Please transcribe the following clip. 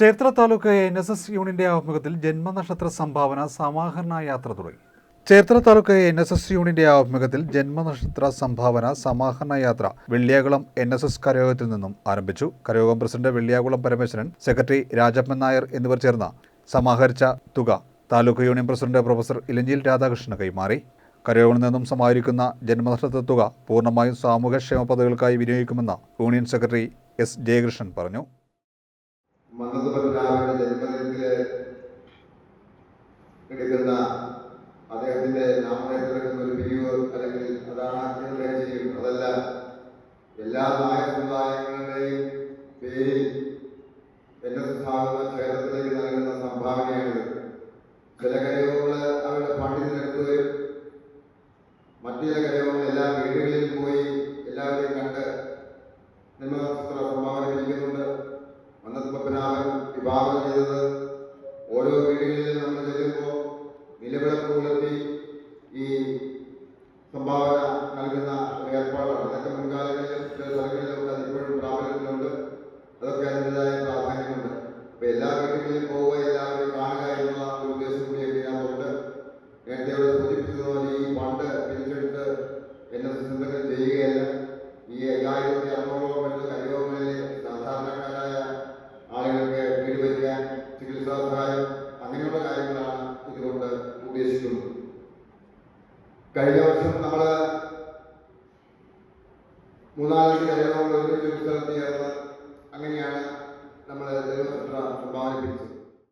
Cherthala taluk N S S യൂണിയന്റെ ആഭിമുഖ്യത്തിൽ ജന്മനക്ഷത്ര സംഭാവന സമാഹരണ യാത്ര തുടങ്ങി. Cherthala taluk N S S യൂണിയന്റെ ആഭിമുഖ്യത്തിൽ ജന്മനക്ഷത്ര സംഭാവന സമാഹരണ യാത്ര വെള്ളിയാകുളം എൻ എസ് എസ് കരയോഗത്തിൽ നിന്നും ആരംഭിച്ചു. കരയോഗം പ്രസിഡന്റ് വെള്ളിയാകുളം പരമേശ്വരൻ സെക്രട്ടറി രാജപ്പൻ നായർ എന്നിവർ ചേർന്ന സമാഹരിച്ച തുക taluk union president professor Elanchil രാധാകൃഷ്ണന് കൈമാറി. കരയോഗങ്ങളിൽ നിന്നും സമാഹരിക്കുന്ന ജന്മനക്ഷത്ര തുക പൂർണമായും സാമൂഹ്യക്ഷേമ പദ്ധതികൾക്കായി വിനിയോഗിക്കുമെന്ന് യൂണിയൻ സെക്രട്ടറി എസ് ജയകൃഷ്ണൻ പറഞ്ഞു. മന്നത്ത് പത്മനാഭന്റെ ജന്മദിനത്തിൽ എടുക്കുന്ന അദ്ദേഹത്തിന്റെ നാമധേയത്തിൽ എടുക്കുന്ന ഒരു പിരിവ് അല്ലെങ്കിൽ അതാണ് അദ്ദേഹം ചെയ്യും അതല്ല എല്ലാ നായ സമുദായങ്ങളുടെയും പേരിൽ എൻ എസ് ആകുന്ന ക്ഷേത്രത്തിലേക്ക് നൽകുന്ന സംഭാവനയാണിത്. ചില കരയോഗങ്ങൾ അവരുടെ ഫണ്ടിൽ മറ്റു ചില കരയോഗങ്ങൾ എല്ലാ വീടുകളിൽ പോയി എല്ലാവരെയും കണ്ട് നിയമശാസ്ത്ര വിഭാവനം ചെയ്തത് ഓരോ വീടുകളിലും നമ്മൾ ചെല്ലുമ്പോൾ നിലവിളക്ക് കൊളുത്തി ഈ സംഭാവന നൽകുന്ന ഏർപ്പാടാണ്. അതൊക്കെ മുൻകാലങ്ങളിലും ചില സ്ഥലങ്ങളിലൊക്കെ അത് ഇപ്പോഴും പ്രാബല്യത്തിലുണ്ട്. അതൊക്കെ അതിന്റെതായ പ്രാധാന്യമുണ്ട്. അപ്പോൾ എല്ലാ വീടുകളിലും പോവുക എല്ലാവരും കാണുക എന്നുള്ള ഒരു ഉദ്ദേശം കൂടി ഇതിനകത്തുണ്ട് നേരത്തെ ഇവിടെ സൂചിപ്പിച്ചതുപോലെ ഈ ഫണ്ട് പിരിച്ചെടുത്ത് എൻ എസ് എസ് ചെയ്യുകയല്ല. ഈ അയ്യായിരത്തി അറുന്നൂറോളം ഉദ്ദേശിക്കുന്നു കഴിഞ്ഞ വർഷം നമ്മൾ മൂന്നാലഞ്ച് കല്യാണം ഒരു സ്ഥലത്ത് ചേർന്ന് അങ്ങനെയാണ് നമ്മൾ ദൈവസഭ സമ്പാദിപ്പിച്ചത്